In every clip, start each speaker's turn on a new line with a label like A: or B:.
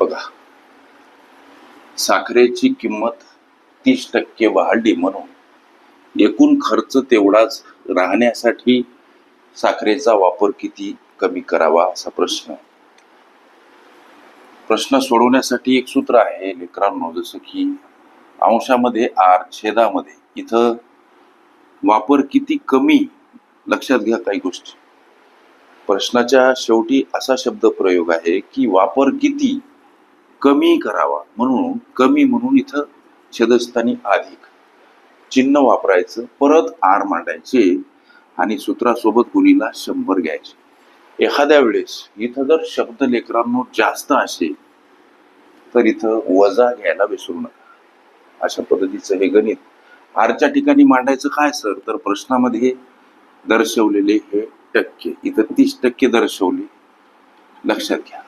A: बघा. साखरेची किंमत तीस टक्के वाढली म्हणून. एकूण खर्च तेवढाच राहण्यासाठी साखरेचा वापर किती कमी करावा असा प्रश्न प्रश्न सोडवण्यासाठी एक सूत्र आहे लेकरांनो जसं की अंशामध्ये आर छेदामध्ये इथं वापर किती कमी? लक्षात घ्या काही गोष्टी. प्रश्नाच्या शेवटी असा शब्द प्रयोग आहे की वापर किती? कमी करावा. म्हणून कमी म्हणून इथं छेदस्थानी अधिक चिन्ह वापरायचं परत आर मांडायचे आणि सूत्रासोबत गुणीला शंभर घ्यायचे. एखाद्या वेळेस इथं जर शब्द लेकरांनो जास्त असेल तर इथं वजा घ्यायला विसरू नका. अशा पद्धतीचं हे गणित. आरच्या ठिकाणी मांडायचं काय सर? तर प्रश्नामध्ये दर्शवलेले हे टक्के. इथं तीस टक्के दर्शवले. लक्षात घ्या.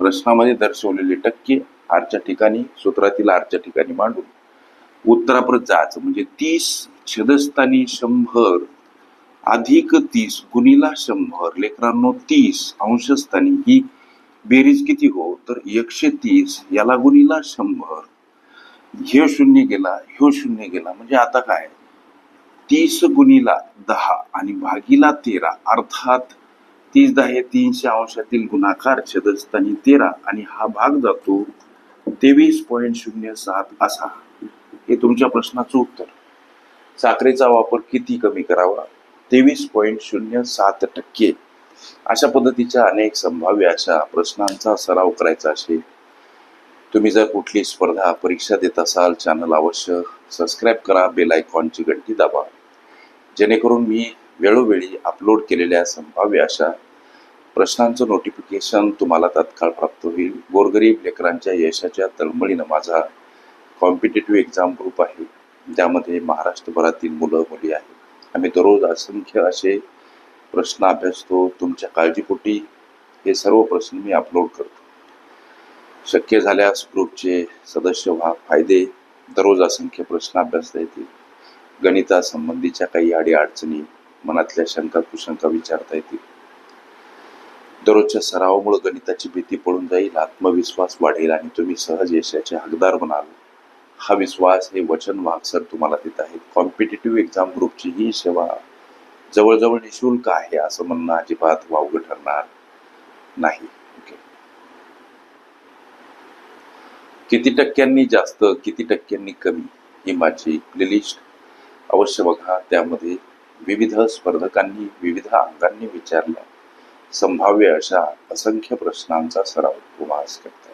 A: प्रश्नामध्ये दर्शवलेले टक्के आरच्या ठिकाणी सूत्रातील आरच्या ठिकाणी मांडून. उत्तरापर्यंत जायचं म्हणजे तीस छेदस्थानी शंभर अधिक तीस गुणीला शंभर लेकरांनो तीस अंशस्थानी. ही बेरीज किती हो? तर एकशे तीस याला गुणीला शंभर. हे शून्य गेला ह्यो शून्य गेला. म्हणजे आता काय? तीस गुणीला दहा आणि भागीला तेरा अर्थात तीस दहा हे तीनशे अंशातील गुणाकार छेदस्थानी तेरा आणि हा भाग जातो तेवीस पॉईंट शून्य सात असा. हे तुमच्या प्रश्नाचं उत्तर. साखरेचा वापर किती कमी करावा? तेवीस पॉईंट शून्य सात टक्के. अशा पद्धतीच्या अनेक संभाव्य अशा प्रश्नांचा सराव करायचा असेल. तुम्ही जर कुठली स्पर्धा परीक्षा देत असाल चॅनल अवश्य सबस्क्राईब करा बेल आयकॉनची घंटी दाबा. जेणेकरून मी वेळोवेळी अपलोड केलेल्या संभाव्य अशा प्रश्नांचं नोटिफिकेशन तुम्हाला तात्काळ प्राप्त होईल. गोरगरीब लेकरांच्या यशाच्या तळमळीनं माझा कॉम्पिटेटिव्ह एक्झाम ग्रुप आहे. ज्यामध्ये महाराष्ट्रभरातील मुलं मुली आहेत. आम्ही दररोज असंख्य असे प्रश्न अभ्यासतो. तुमच्या काळजीपोटी हे सर्व प्रश्न मी अपलोड करतो. शक्य झाल्यास ग्रुपचे सदस्य व्हा. फायदे दररोज असंख्य प्रश्न अभ्यासता येतील. गणितासंबंधीच्या काही अडी अडचणी मनातल्या शंका कुशंका विचारता येतील. दररोजच्या सरावामुळे गणिताची भीती पडून जाईल आत्मविश्वास वाढेल आणि तुम्ही सहज यशाचे हकदार बनाल. हा विश्वास हे वचन वागसर तुम्हाला देत आहेत. कॉम्पिटेटिव्ह एक्झाम ग्रुपची ही सेवा जवळजवळ निशुल्क आहे असं म्हणणं अजिबात वावग ठरणार नाही. किती टक्क्यांनी जास्त किती टक्क्यांनी कमी ही माझी प्लेलिस्ट अवश्य बघा. त्यामध्ये विविध स्पर्धकांनी विविध अंगांनी विचारल्या संभाव्य अशा असंख्य प्रश्नांचा सराव उभास करतात.